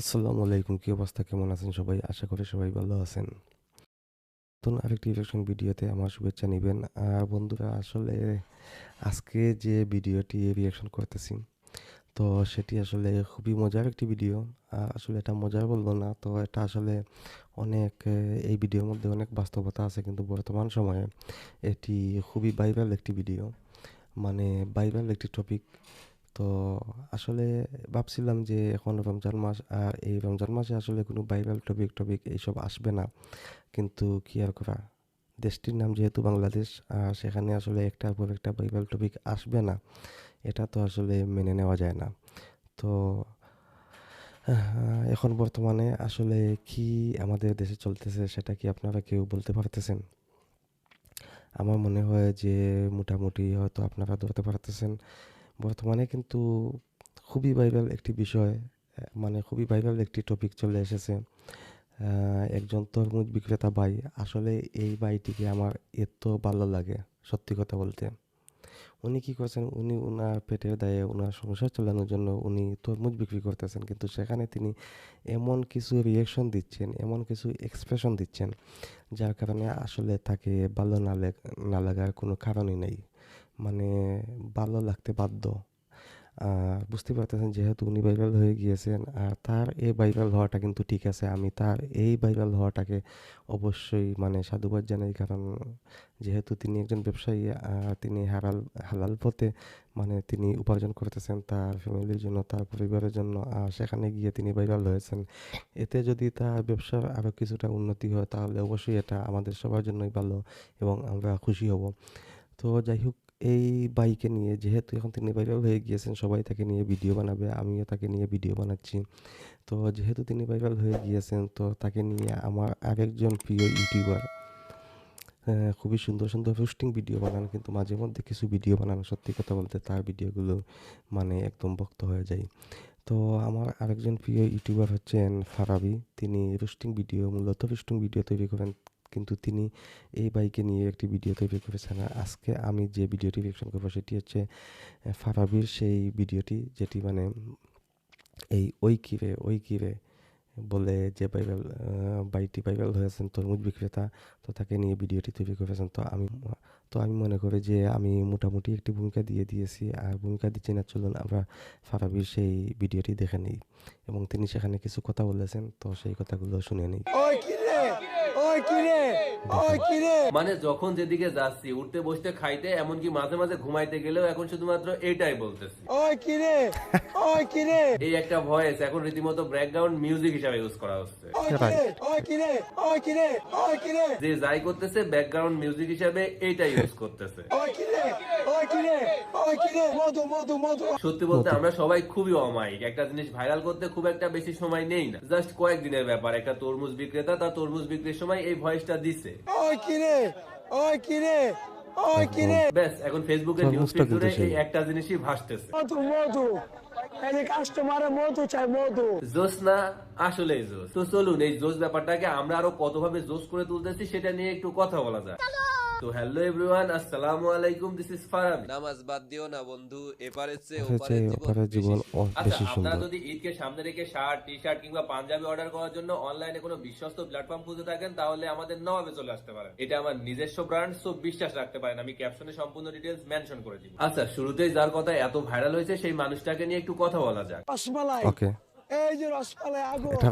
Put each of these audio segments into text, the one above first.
আসসালামু আলাইকুম, কি অবস্থা? কেমন আছেন সবাই? আশা করি সবাই ভালো আছেন। নতুন আরেকটি রিয়াকশন ভিডিওতে আমার শুভেচ্ছা নেবেন। আর বন্ধুরা, আসলে আজকে যে ভিডিওটি রিয়াকশন করতেছি, তো সেটি আসলে খুবই মজার একটি ভিডিও। আর আসলে এটা মজার বলব না, তো এটা আসলে অনেক, এই ভিডিওর মধ্যে অনেক বাস্তবতা আছে, কিন্তু বর্তমান সময়ে এটি খুবই ভাইরাল একটি ভিডিও। মানে ভাইরাল একটি টপিক তো আসলে ভাবছিলাম যে এখন রমজান মাস আর এই রমজান মাসে আসলে কোনো বাইবেল টপিক টপিক এইসব আসবে না। কিন্তু কি আর করা? দেশটির নাম যেহেতু বাংলাদেশ, আর সেখানে আসলে একটার পর একটা বাইবেল টপিক আসবে না। এটা তো আসলে মেনে নেওয়া যায় না। তো এখন বর্তমানে আসলে কি আমাদের দেশে চলতেছে সেটা কি আপনারা কেউ বলতে পারতেছেন? আমার মনে হয় যে মোটামুটি হয়তো আপনারা ধরতে পারতেছেন। বর্তমানে কিন্তু খুবই ভাইরাল একটি বিষয় মানে খুবই ভাইরাল একটি টপিক চলে এসেছে। একজন তরমুজ বিক্রেতা ভাই, আসলে এই ভাইটিকে আমার এত ভালো লাগে, সত্যি কথা বলতে। উনি কী করছেন, উনি ওনার পেটের দায়ে ওনার সংসার চালানোর জন্য উনি তরমুজ বিক্রি করতেছেন। কিন্তু সেখানে তিনি এমন কিছু রিয়েকশন দিচ্ছেন, এমন কিছু এক্সপ্রেশন দিচ্ছেন, যার কারণে আসলে তাকে ভালো না লাগ, না লাগার কোনো কারণই নেই। মানে ভালো লাগতে বাধ্য। আর বুঝতে পারতেছেন যেহেতু উনি ভাইরাল হয়ে গিয়েছেন, আর তার এই ভাইরাল হওয়াটা কিন্তু ঠিক আছে। আমি তার এই ভাইরাল হওয়াটাকে অবশ্যই মানে সাধুবাদ জানাই, কারণ যেহেতু তিনি একজন ব্যবসায়ী, আর তিনি হারাল হালাল পথে মানে তিনি উপার্জন করতেছেন তার ফ্যামিলির জন্য, তার পরিবারের জন্য, আর সেখানে গিয়ে তিনি ভাইরাল হয়েছেন। এতে যদি তার ব্যবসার আরও কিছুটা উন্নতি হয়, তাহলে অবশ্যই এটা আমাদের সবার জন্যই ভালো এবং আমরা খুশি হব। তো যাই হোক এই বাইকে নিয়ে, যেহেতু এখন তিনি ভাইরাল হয়ে গিয়েছেন, সবাই তাকে নিয়ে ভিডিও বানাবে, আমিও তাকে নিয়ে ভিডিও বানাচ্ছি। তো যেহেতু তিনি ভাইরাল হয়ে গিয়েছেন, তো তাকে নিয়ে আমার আরেকজন প্রিয় ইউটিউবার খুবই সুন্দর সুন্দর রোস্টিং ভিডিও বানান, কিন্তু মাঝে মধ্যে কিছু ভিডিও বানান, সত্যি কথা বলতে তার ভিডিওগুলো মানে একদম ভক্ত হয়ে যায়। তো আমার আরেকজন প্রিয় ইউটিউবার হচ্ছেন ফারাবি, তিনি রোস্টিং ভিডিও মূলত রোস্টিং ভিডিও তৈরি করেন কিন্তু তিনি এই বাইকে নিয়ে একটি ভিডিও তৈরি করেছেন। আর আজকে আমি যে ভিডিওটি রিয়েকশন করব সেটি হচ্ছে আহ, ফারাবির সেই ভিডিওটি যেটি মানে এই ওই কিরে ওই কিরে বলে যে বাইবেল বাইটি বাইবেল হয়েছেন তরমুজ বিক্রেতা তো তাকে নিয়ে ভিডিওটি তৈরি করেছেন। তো আমি তো আমি মনে করি যে আমি মোটামুটি একটি ভূমিকা দিয়ে দিয়েছি। আর ভূমিকা দিচ্ছি না চলুন আমরা ফারাবির সেই ভিডিওটি দেখে নিই। এবং তিনি সেখানে কিছু কথা বলেছেন তো সেই কথাগুলো শুনে নিই। ওই কিরে ওই কিরে। মানে যখন যেদিকে যাচ্ছি উঠতে বসতে খাইতে এমনকি মাঝে মাঝে ঘুমাইতে গেলেও এখন শুধুমাত্র এইটাই বলতেছি। ওই কিরে ওই কিরে। এই একটা ভয়েস এখন রীতিমতো ব্যাকগ্রাউন্ড মিউজিক হিসাবে ইউজ করা হচ্ছে। ওই কিরে ওই কিরে ওই কিরে যে যাই করতেছে ব্যাকগ্রাউন্ড মিউজিক হিসাবে এইটা ইউজ করতেছে। ওই কিরে ওই কিরে ওই কিরে। মধু মধু মধু। সত্যি বলতে আমরা সবাই খুবই অমায়িক। একটা জিনিস ভাইরাল করতে খুব একটা বেশি সময় নেই না। জাস্ট কয়েকদিনের ব্যাপার। একটা তরমুজ বিক্রেতা তার তরমুজ বিক্রির সময় এই ভয়েসটা দিছে। ওই কিরে ওই কিরে ওই কিরে ব্যাস এখন ফেসবুকের নিউজ ফিড জুড়ে এই একটা জিনিসই ভাসতেছে। মধু মধু। এই কাস্টমারে মধু চাই মধু। জোস না আসলে জোস তো চলুন এই জোস ব্যাপারটাকে আমরা আরও কতভাবে জোস করে তুলতেছি সেটা নিয়ে একটু কথা বলা যায় তো হ্যালো এভরিওয়ান আসসালামু আলাইকুম দিস ইজ ফারাবি নামাজ বাদ দিও না বন্ধু এপারের চেয়ে ওপারের জীবন আচ্ছা আপনারা যদি ঈদকে সামনে রেখে শার্ট টি শার্ট কিংবা পাঞ্জাবি অর্ডার করার জন্য অনলাইনে কোনো বিশ্বস্ত প্ল্যাটফর্ম খুঁজে থাকেন তাহলে আমাদের নবাবে চলে আসতে পারেন। এটা আমার নিজস্ব ব্র্যান্ড সো বিশ্বাস রাখতে পারেন। আমি ক্যাপশনে সম্পূর্ণ ডিটেলস মেনশন করে দিব। আচ্ছা শুরুতেই যার কথা এত ভাইরাল হয়েছে সেই মানুষটাকে নিয়ে একটু কথা বলা যাক। ওকে এই যে রসমালাই আগুন। এটা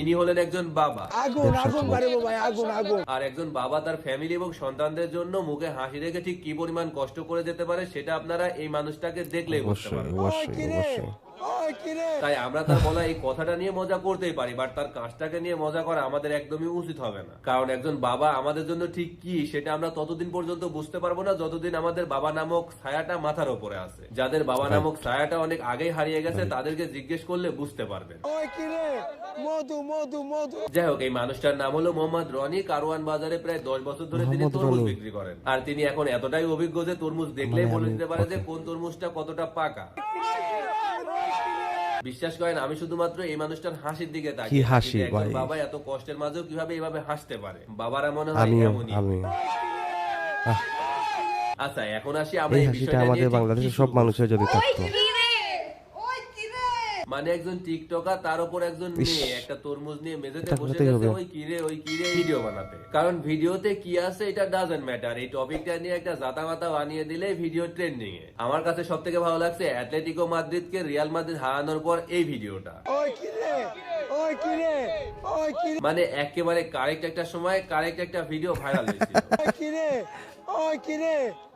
ইনি হলেন একজন বাবা। আগুন আগুন বাড়িবো ভাই আগুন আগুন। আর একজন বাবা তার ফ্যামিলি এবং সন্তানদের জন্য মুখে হাসি রেখে ঠিক কি পরিমাণ কষ্ট করে যেতে পারে সেটা আপনারা এই মানুষটাকে দেখলেই বুঝতে পারবেন। অবশ্যই। অবশ্যই। তাই আমরা তার বলা এই কথাটা নিয়ে মজা করতেই পারি বাট তার কাজটাকে নিয়ে মজা করা আমাদের একদমই উচিত হবে না। কারণ একজন বাবা আমাদের জন্য ঠিক কি সেটা আমরা ততদিন পর্যন্ত বুঝতে পারব না যতদিন আমাদের বাবা নামক ছায়াটা মাথার উপরে আছে। যাদের বাবা নামক ছায়াটা অনেক আগেই হারিয়ে গেছে তাদেরকে জিজ্ঞেস করলে বুঝতে পারবেন। ওই কিরে মধু মধু মধু। যাই হোক এই মানুষটার নাম হলো মোহাম্মদ রনি। কারওয়ান বাজারে প্রায় দশ বছর ধরে তিনি তরমুজ বিক্রি করেন। আর তিনি এখন এতটাই অভিজ্ঞ যে তরমুজ দেখলেই মানে বলে দিতে পারে যে কোন তরমুজটা কতটা পাকা। বিশ্বাস করেন আমি শুধুমাত্র এই মানুষটার হাসির দিকে তাকাই কি হাসি ভাই। বাবা এত কষ্টের মাঝেও কীভাবে এভাবে হাসতে পারে? বাবার মনে হয় এমনই। আমি আচ্ছা এখন আসি আমরা এই বিষয়টা আমাদের বাংলাদেশের সব মানুষের যদি থাকতো মানে একজন টিকটকার তার উপর একজন মেয়ে একটা তরমুজ নিয়ে মেঝেতে বসে গেছে ওই কিরে ওই কিরে ভিডিও বানাতে। কারণ ভিডিওতে কি আছে এটা ডাজেন্ট ম্যাটার এই টপিকটা নিয়ে একটা জাতা মাতা বানিয়ে দিলে ভিডিও ট্রেন্ডিং এ। আমার কাছে সব থেকে ভালো লাগছে অ্যাটলেটিকো মাদ্রিদকে রিয়াল মাদ্রিদ হারানোর পর এই ভিডিওটা ওই কিরে ওই কিরে ওই কিরে মানে একেবারে কারেক্ট একটা সময় কারেক্ট একটা ভিডিও ভাইরাল হয়েছিল। ওই কিরে ওই কিরে ওই কিরে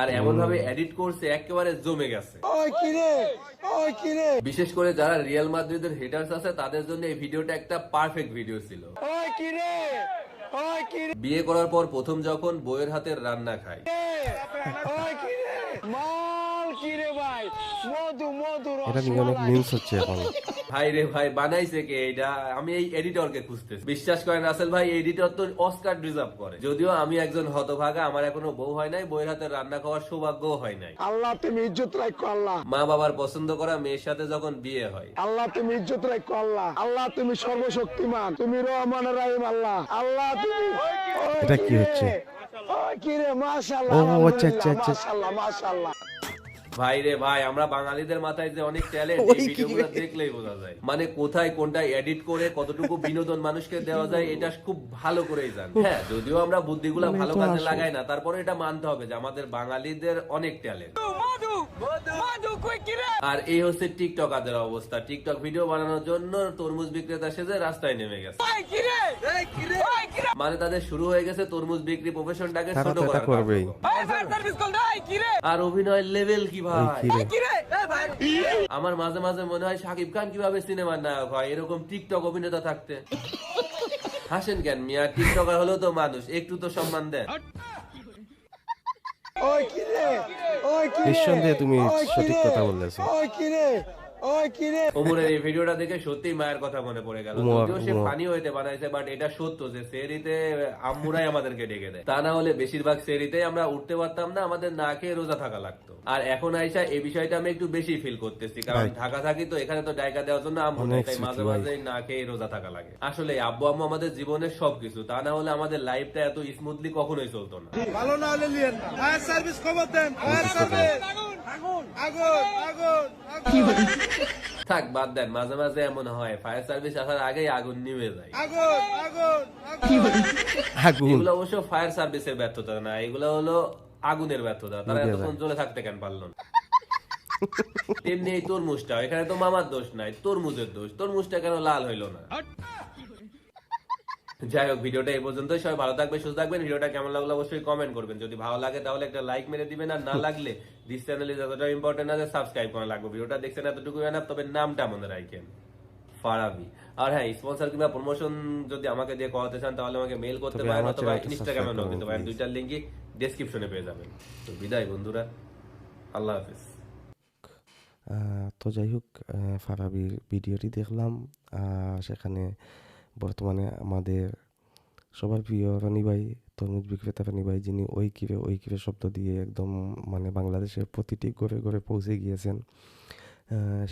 আর এমন ভাবে এডিট করছে একেবারে জমে গেছে। বিশেষ করে যারা রিয়াল মাদ্রিদের হেটার্স আছে তাদের জন্য এই ভিডিওটা একটা পারফেক্ট ভিডিও ছিল। বিয়ে করার পর প্রথম যখন বইয়ের হাতের রান্না খায়। কিরে মাল কিরে ভাই? এটা নিয়ে অনেক মিমস হচ্ছে এখন। ভাই রে ভাই বানাইছে কে এটা? আমি এই এডিটরকে খুঁজতেছি। বিশ্বাস করেন রাসেল ভাই এডিটর তো অস্কার ডিজার্ভ করে। যদিও আমি একজন হতভাগা আমার এখনও বউ হয় নাই বইয়ের হাতে রান্না খাওয়ার সৌভাগ্য হয় নাই। আল্লাহ তুমি ইজ্জত রাখো আল্লাহ। মা বাবার পছন্দ করা মেয়ের সাথে যখন বিয়ে হয়। আল্লাহ তুমি ইজ্জত রাখো আল্লাহ। আল্লাহ তুমি সর্বশক্তিমান তুমি রহমান রাহিম আল্লাহ। আল্লাহ তুমি এটা কি হচ্ছে? ওই কিরে মাশাআল্লাহ ও, আচ্ছা, আচ্ছা, আচ্ছা। মাশাআল্লাহ মাশাআল্লাহ। ভাই রে ভাই আমরা বাঙালিদের মাথায় যে অনেক ট্যালেন্ট এই ভিডিওগুলো দেখলেই বোঝা যায়। মানে কোথায় কোনটা এডিট করে কতটুকু বিনোদন মানুষকে দেওয়া যায় এটা খুব ভালো করেই জান। হ্যাঁ যদিও আমরা বুদ্ধিগুলো মানে ভালো কাজে লাগাই না তারপরে এটা মানতে হবে যে আমাদের বাঙালিদের অনেক ট্যালেন্ট আর এই হচ্ছে টিকটকারদের অবস্থা। টিকটক ভিডিও বানানোর জন্য তরমুজ বিক্রেতা সেজে রাস্তায় নেমে গেছে। মানে তাদের শুরু হয়ে গেছে তরমুজ বিক্রি প্রফেশনটাকে ছোট করার আর অভিনয় লেভেল কি ভাই? আমার মাঝে মাঝে মনে হয় শাকিব খান কীভাবে সিনেমার নায়ক হয়? এরকম টিকটক অভিনেতা থাকতে। হাসেন কেন মিয়া? টিকটকার হলেও তো মানুষ একটু তো সম্মান দেন। কিরে নিঃসন্দেহে তুমি সঠিক কথা বলেছ। ওমরের এই ভিডিওটা দেখে সত্যি মায়ের কথা মনে পড়ে গেল। যদিও সে। ফানি হইতে বানাইছে বাট এটা সত্য যে সেরিতে আম্মুরাই আমাদেরকে ডেকে দেয়। তা না হলে বেশিরভাগ সেরিতে আমরা উঠতে পারতাম না আমাদের না খেয়ে রোজা থাকা লাগতো। আর এখন আইসা এই বিষয়টা আমি একটু বেশি ফিল করতেছি কারণ। ঢাকা থাকি তো এখানে তো ডাইকা দেওয়ার জন্য আম্মু তাই মাঝে মাঝে না খেয়ে রোজা থাকা লাগে। আসলে আব্বু আম্মু আমাদের জীবনের সবকিছু তা না হলে আমাদের লাইফটা এত স্মুথলি কখনোই চলতো না। ভালো না হলে ফায়ার সার্ভিস খবর দেন ফায়ার সার্ভিস আগুন আগুন আগুন আগুন। থাক বাদ দেন মাঝে মাঝে এমন হয়। ফায়ার সার্ভিস আসার আগেই আগুন নিভে যায়। আগুন আগুন আগুন। আগুন। এগুলো অবশ্য ফায়ার সার্ভিসের ব্যর্থতা না এগুলো হলো আগুনের ব্যর্থতা। তারা এতক্ষণ জ্বলে থাকতে কেন পারল না? তেমনি এই তরমুজটা এখানে তো মামার দোষ নাই তরমুজের দোষ। তরমুজটা কেন লাল হইল না? যাই হোক ভিডিওটা এই পর্যন্ত সবাই ভালো থাকবে সুস্থ থাকবেন। ভিডিওটা কেমন লাগল অবশ্যই কমেন্ট করবেন। যদি ভালো লাগে তাহলে একটা লাইক মেরে দিবেন আর না লাগলে দিস চ্যানেল যতটা ইম্পর্টেন্ট আছে সাবস্ক্রাইব করা লাগবে। ভিডিওটা দেখছেন এতটুকু না তবে নামটা মনে রাখেন ফারাবি। আর হ্যাঁ স্পন্সর কিংবা প্রমোশন যদি আমাকে দিয়ে করাতে চান তাহলে আমাকে মেল করতে পারেন অথবা ইনস্টাগ্রামে নক দিতে পারেন। দুইটার লিঙ্কই ডেসক্রিপশনে পেয়ে যাবেন। তো বিদায় বন্ধুরা আল্লাহ হাফিজ। তো যাই হোক ফারাবির ভিডিওটি দেখলাম সেখানে বর্তমানে আমাদের সবার প্রিয় রনি ভাই, তরমুজ বিক্রেতা রনি ভাই, যিনি ওই কিরে ওই কিরে শব্দ দিয়ে একদম মানে বাংলাদেশের প্রতিটি ঘরে ঘরে পৌঁছে গিয়েছেন।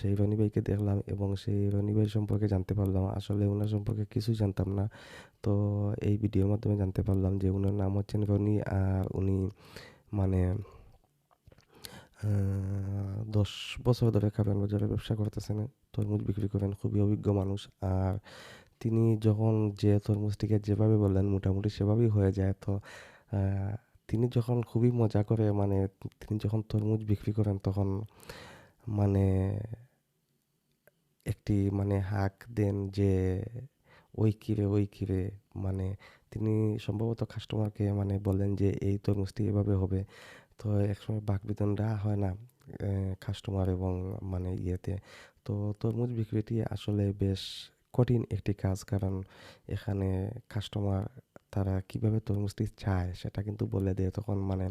সেই রনি ভাইকে দেখলাম এবং সেই রনি ভাই সম্পর্কে জানতে পারলাম। আসলে ওনার সম্পর্কে কিছুই জানতাম না। তো এই ভিডিওর মাধ্যমে জানতে পারলাম যে ওনার নাম হচ্ছেন রনি, আর উনি মানে দশ বছর ধরে খাবেন বাজারে ব্যবসা করতেছেন। তরমুজ বিক্রি করেন, খুবই অভিজ্ঞ মানুষ। আর তিনি যখন যে তরমুজটিকে যেভাবে বললেন, মোটামুটি সেভাবেই হয়ে যায়। তো তিনি যখন খুবই মজা করে মানে তিনি যখন তরমুজ বিক্রি করেন, তখন মানে একটি মানে হাঁক দেন যে, ওই কিরে ওই কিরে মানে তিনি সম্ভবত কাস্টমারকে মানে বলেন যে, এই তরমুজটি এভাবে হবে। তো একসময় বাকবিতণ্ডা হয় না কাস্টমার এবং মানে ইয়েতে। তো তরমুজ বিক্রিটি আসলে বেশ কঠিন একটি কাজ, কারণ এখানে কাস্টমার তারা কীভাবে তরমুজটি চায় সেটা কিন্তু বলে দেয়। তখন মানে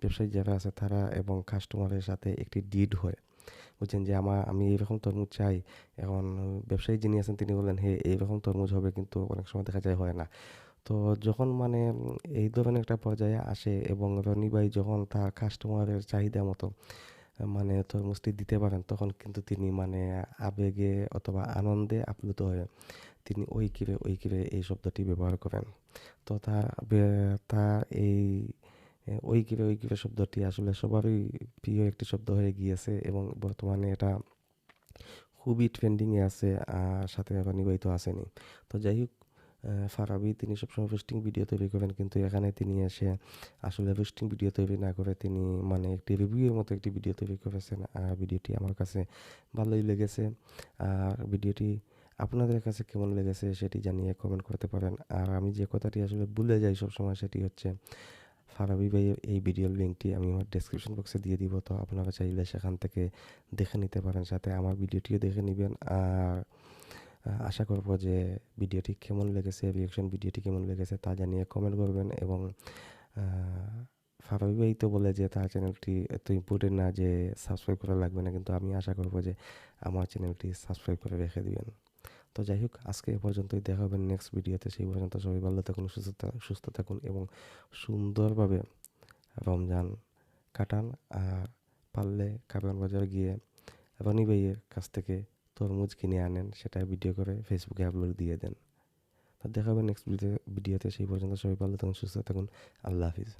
ব্যবসায়ী যারা আছে তারা এবং কাস্টমারের সাথে একটি ডিড হয়। বুঝছেন যে আমার আমি এইরকম তরমুজ চাই। এখন ব্যবসায়ী যিনি আছেন তিনি বললেন, হে এইরকম তরমুজ হবে কিন্তু অনেক সময় দেখা যায় হয় না। তো যখন মানে এই ধরনের একটা পর্যায়ে আসে এবং ভাই যখন তার কাস্টমারের চাহিদা মতো মানে তরমুজটি দিতে পারেন, তখন কিন্তু তিনি মানে আবেগে অথবা আনন্দে আপ্লুত হয়ে তিনি ওই কিরে ওই কিরে এই শব্দটি ব্যবহার করেন। তো তার এই, ওই কিরে ওই কিরে শব্দটি আসলে সবারই প্রিয় একটি শব্দ হয়ে গিয়েছে এবং বর্তমানে এটা খুবই ট্রেন্ডিংয়ে আছে, আর সাথে ভাই আসেনি তো যাই হোক ফারাবি, তিনি সবসময় রোস্টিং ভিডিও তৈরি করেন, কিন্তু এখানে তিনি এসে আসলে রোস্টিং ভিডিও তৈরি না করে তিনি মানে একটি রিভিউয়ের মতো একটি ভিডিও তৈরি করেছেন। আর ভিডিওটি আমার কাছে ভালোই লেগেছে। আর ভিডিওটি আপনাদের কাছে কেমন লেগেছে সেটি জানিয়ে কমেন্ট করতে পারেন। আর আমি যে কথাটি আসলে ভুলে যাই সবসময় সেটি হচ্ছে, ফারাবি ভাইয়ের এই ভিডিওর লিঙ্কটি আমি আমার ডেসক্রিপশন বক্সে দিয়ে দিব, তো আপনারা চাইলে সেখান থেকে দেখে নিতে পারেন, সাথে আমার ভিডিওটিও দেখে নেবেন। আর আশা করব যে ভিডিওটি কেমন লেগেছে রিয়াকশন ভিডিওটি কেমন লেগেছে তা জানিয়ে কমেন্ট করবেন এবং ফারাবি ভাই তো বলে যে তার চ্যানেলটি এত ইম্পর্টেন্ট না যে সাবস্ক্রাইব করা লাগবে না, কিন্তু আমি আশা করব যে আমার চ্যানেলটি সাবস্ক্রাইব করে রেখে দিবেন। তো যাই হোক, আজকে এ পর্যন্তই, দেখা হবে নেক্সট ভিডিওতে, সেই পর্যন্ত সবাই ভালো থাকুন, সুস্থ সুস্থ থাকুন এবং সুন্দরভাবে রমজান কাটান, আর পারলে কারণ বাজার গিয়ে রনি ভাইয়ের কাছ থেকে তরমুজ কিনে আনেন, সেটা ভিডিও করে ফেসবুকে আপলোড দিয়ে দেন। দেখা হবে নেক্সট ভিডিওতে সেই পর্যন্ত সবাই ভালো থাকুন, সুস্থ থাকুন, আল্লাহ হাফিজ।